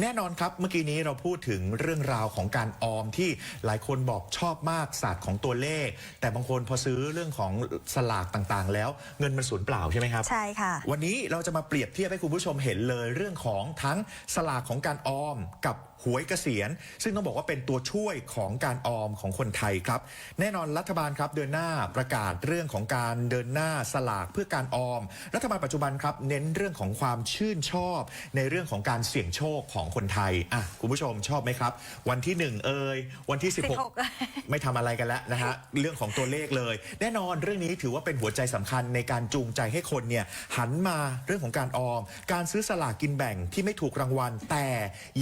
แน่นอนครับ เมื่อกี้นี้เราพูดถึงเรื่องราวของการออมที่หลายคนบอกชอบมากศาสตร์ของตัวเลข แต่บางคนพอซื้อเรื่องของสลากต่างๆ แล้วเงินมันสูญเปล่าใช่ไหมครับ ใช่ค่ะ วันนี้เราจะมาเปรียบเทียบให้คุณผู้ชมเห็นเลยเรื่องของทั้งสลากของการออมกับหวยเกษียณ ซึ่งต้องบอกว่าเป็นตัวช่วยของการออมของคนไทยครับ แน่นอนรัฐบาลครับเดินหน้าประกาศเรื่องของการเดินหน้าสลากเพื่อการออม รัฐบาลปัจจุบันครับเน้นเรื่องของความชื่นชอบ ในเรื่องของการเสี่ยงโชคของคนไทยอะคุณผู้ชมชอบไหมครับ วันที่หนึ่งเอ่ยวันที่16 16 ไม่ทำอะไรกันแล้วนะฮะเรื่องของตัวเลขเลย แน่นอนเรื่องนี้ถือว่าเป็นหัวใจสำคัญในการจูงใจให้คนเนี่ยหันมาเรื่องของการออม การซื้อสลากกินแบ่งที่ไม่ถูกรางวัล แต่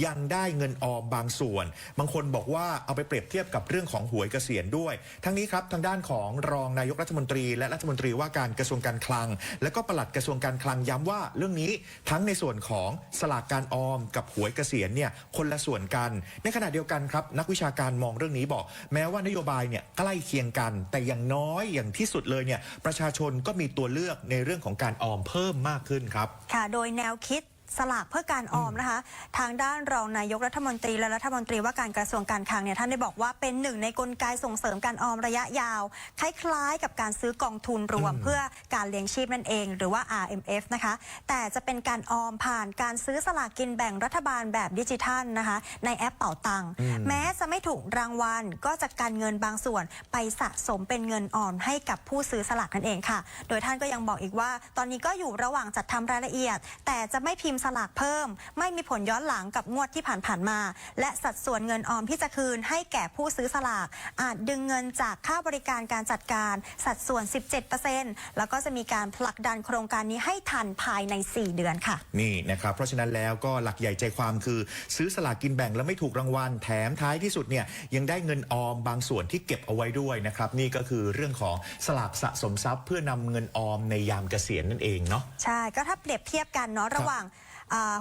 ยังได้เงินออมบางส่วน บางคนบอกว่าเอาไปเปรียบเทียบกับเรื่องของหวยเกษียณด้วย ทั้งนี้ครับทางด้านของรองนายกรัฐมนตรี และรัฐมนตรีว่าการกระทรวงการคลัง และก็ปลัดกระทรวงการคลังย้ำว่าเรื่องนี้ทั้งในส่วนของสลากการออมกับหวยเกษียณเนี่ยคนละส่วนกัน ในขณะเดียวกันครับ นักวิชาการมองเรื่องนี้บอก แม้ว่านโยบายเนี่ยใกล้เคียงกัน แต่อย่างน้อยอย่างที่สุดเลยเนี่ยประชาชนก็มีตัวเลือกในเรื่องของการออมเพิ่มมากขึ้นครับ ค่ะ โดยแนวคิด สลากเพื่อการออมนะคะ ทางด้านรองนายกรัฐมนตรีและรัฐมนตรีว่าการกระทรวงการคลังเนี่ยท่านได้บอกว่าเป็นหนึ่งในกลไกส่งเสริมการออมระยะยาว คล้ายๆ กับการซื้อกองทุนรวมอืมเพื่อการเลี้ยงชีพนั่นเอง หรือว่า RMF นะคะ แต่จะเป็นการออมผ่านการซื้อสลากกินแบ่งรัฐบาลแบบดิจิทัลนะคะ ในแอปเป่าตังค์อืมแม้จะไม่ถูกรางวัลก็จะการเงินบางส่วนไปสะสมเป็นเงินออมให้กับผู้ซื้อสลากนั่นเองค่ะ โดยท่านก็ยังบอกอีกว่า ตอนนี้ก็อยู่ระหว่างจัดทำรายละเอียด แต่จะไม่พิมพ์สลากเพิ่ม ไม่มีผลย้อนหลังกับงวดที่ผ่านๆมา และสัดส่วนเงินออมที่จะคืนให้แก่ผู้ซื้อสลาก อาจดึงเงินจากค่าบริการการจัดการ สัดส่วน 17%แล้วก็จะมีการผลักดันโครงการนี้ให้ทันภายใน 4 เดือนค่ะ นี่นะครับเพราะฉะนั้นแล้วก็หลักใหญ่ใจความคือ ซื้อสลากกินแบ่งแล้วไม่ถูกรางวัลแถมท้ายที่สุดเนี่ยยังได้เงินออมบางส่วนที่เก็บเอาไว้ด้วยนะครับนี่ก็คือเรื่องของสลากสะสมทรัพย์ เพื่อนำเงินออมในยามเกษียณนั่นเองเนาะใช่ก็ถ้าเปรียบเทียบกันเนาะระหว่างอ่า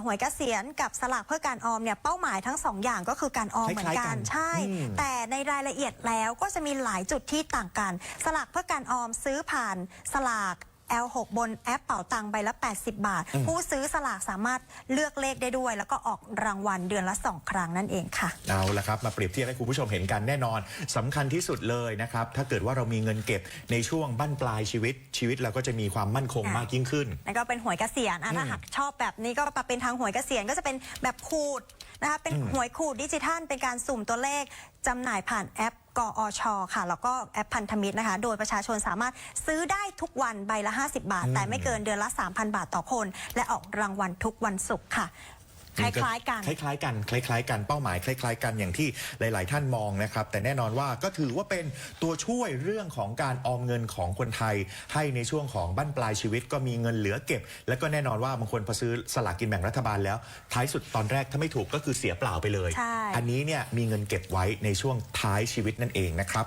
หวยเกษียณกับสลากเพื่อการออมเนี่ยเป้าหมายทั้งสองอย่างก็คือการออมเหมือนกัคล้ายๆกันนใช่อืมแต่ในรายละเอียดแล้วก็จะมีหลายจุดที่ต่างกัน สลากเพื่อการออมซื้อผ่านสลาก L6 บนแอปเป่าตังใบละ 80 บาท ผู้ซื้อสลากสามารถเลือกเลขได้ด้วย แล้วก็ออกรางวัลเดือนละ 2 ครั้งนั่นเองค่ะ เอาละครับ มาเปรียบเทียบให้คุณผู้ชมเห็นกันแน่นอนสำคัญที่สุดเลยนะครับ ถ้าเกิดว่าเรามีเงินเก็บในช่วงบั้นปลายชีวิตชีวิตเราก็จะมีความมั่นคงค่ะมากยิ่งขึ้นนั่นก็เป็นหวยเกษียณอะถ้าอืมหากชอบแบบนี้ก็มาเป็นทางหวยเกษียณก็จะเป็นแบบขูดนะคะเป็นอืมหวยขูดดิจิทัลเป็นการสุ่มตัวเลขจำหน่ายผ่านแอป กอชค่ะ แล้วก็แอปพันธมิตรนะคะ โดยประชาชนสามารถซื้อได้ทุกวันใบละ 50 บาท แต่ไม่เกินเดือนละ 3,000 บาทต่อคน และออกรางวัลทุกวันศุกร์ค่ะ คล้ายๆกันคล้ายๆกันคล้ายๆกันเป้าหมายคล้าย ๆ กันอย่างที่หลาย ๆ ท่านมองนะครับ แต่แน่นอนว่าก็ถือว่าเป็นตัวช่วยเรื่องของการออมเงินของคนไทย ให้ในช่วงของบั้นปลายชีวิตก็มีเงินเหลือเก็บ แล้วก็แน่นอนว่าบางคนพอซื้อสลากกินแบ่งรัฐบาลแล้ว ท้ายสุดตอนแรกถ้าไม่ถูกก็คือเสียเปล่าไปเลยใช่อันนี้เนี่ยมีเงินเก็บไว้ในช่วงท้ายชีวิตนั่นเองนะครับ